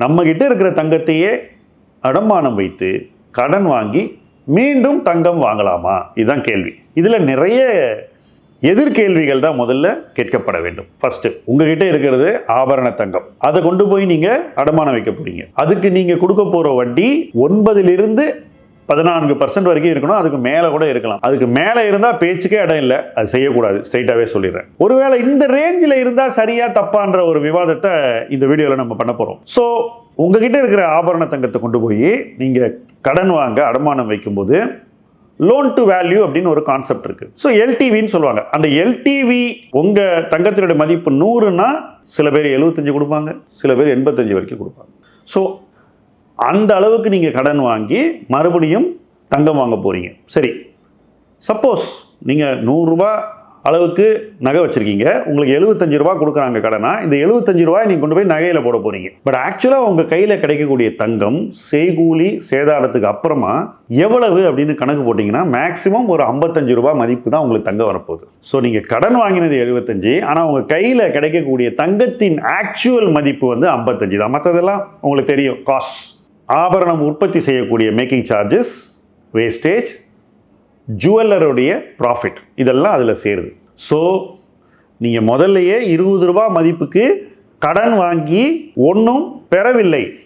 நம்ம கிட்ட இருக்கிற தங்கத்தையே அடமானம் வைத்து கடன் வாங்கி மீண்டும் தங்கம் வாங்கலாமா? இதுதான் கேள்வி. இதில் நிறைய எதிர்கேள்விகள் தான் முதல்ல கேட்கப்பட வேண்டும். ஃபஸ்ட்டு உங்ககிட்ட இருக்கிறது ஆபரண தங்கம். அதை கொண்டு போய் நீங்கள் அடமானம் வைக்க போகிறீங்க அதுக்கு நீங்கள் கொடுக்க போகிற வட்டி ஒன்பதிலிருந்து பதினான்கு பர்சன்ட் வரைக்கும் இருக்கணும். அதுக்கு மேலே கூட இருக்கலாம். அதுக்கு மேலே இருந்தால் பேச்சுக்கே இடம் இல்லை. அது செய்யக்கூடாது. ஸ்ட்ரைட்டாகவே சொல்லிடுறேன். ஒருவேளை இந்த ரேஞ்சில் இருந்தால் சரியா தப்பான்ற ஒரு விவாதத்தை இந்த வீடியோவில் நம்ம பண்ண போகிறோம் ஸோ உங்ககிட்ட இருக்கிற ஆபரண தங்கத்தை கொண்டு போய் நீங்கள் கடன் வாங்க அடமானம் வைக்கும்போது லோன் டு வேல்யூ அப்படின்னு ஒரு கான்செப்ட் இருக்கு. ஸோ எல்டிவின்னு சொல்லுவாங்க. அந்த எல்டிவி உங்க தங்கத்தினுடைய மதிப்பு நூறுனா சில பேர் எழுபத்தஞ்சு கொடுப்பாங்க. சில பேர் எண்பத்தஞ்சு வரைக்கும் கொடுப்பாங்க. ஸோ அந்த அளவுக்கு நீங்கள் கடன் வாங்கி மறுபடியும் தங்கம் வாங்க போகிறீங்க சரி. சப்போஸ் நீங்கள் நூறுரூபா அளவுக்கு நகை வச்சுருக்கீங்க. உங்களுக்கு எழுபத்தஞ்சு ரூபா கொடுக்குறாங்க கடனா? இந்த எழுபத்தஞ்சு ரூபாய் நீங்கள் கொண்டு போய் நகையில் போட போகிறீங்க பட் ஆக்சுவலாக உங்கள் கையில் கிடைக்கக்கூடிய தங்கம் செய்கூலி சேதாரத்துக்கு அப்புறமா எவ்வளவு அப்படின்னு கணக்கு போட்டிங்கன்னா மேக்ஸிமம் ஒரு ஐம்பத்தஞ்சு ரூபா மதிப்பு தான் உங்களுக்கு தங்கம் வரப்போகுது. ஸோ நீங்கள் கடன் வாங்கினது எழுபத்தஞ்சு ஆனால் உங்கள் கையில் கிடைக்கக்கூடிய தங்கத்தின் ஆக்சுவல் மதிப்பு வந்து ஐம்பத்தஞ்சு தான். மற்றதெல்லாம் உங்களுக்கு தெரியும். காஸ்ட் ஆபரணம் உற்பத்தி செய்யக்கூடிய மேக்கிங் சார்ஜஸ் வேஸ்டேஜ் ஜுவல்லருடைய ப்ராஃபிட் இதெல்லாம் அதில் சேருது. ஸோ நீங்கள் முதல்லையே இருபது ரூபா மதிப்புக்கு கடன் வாங்கி ஒன்றும் பெறவில்லை.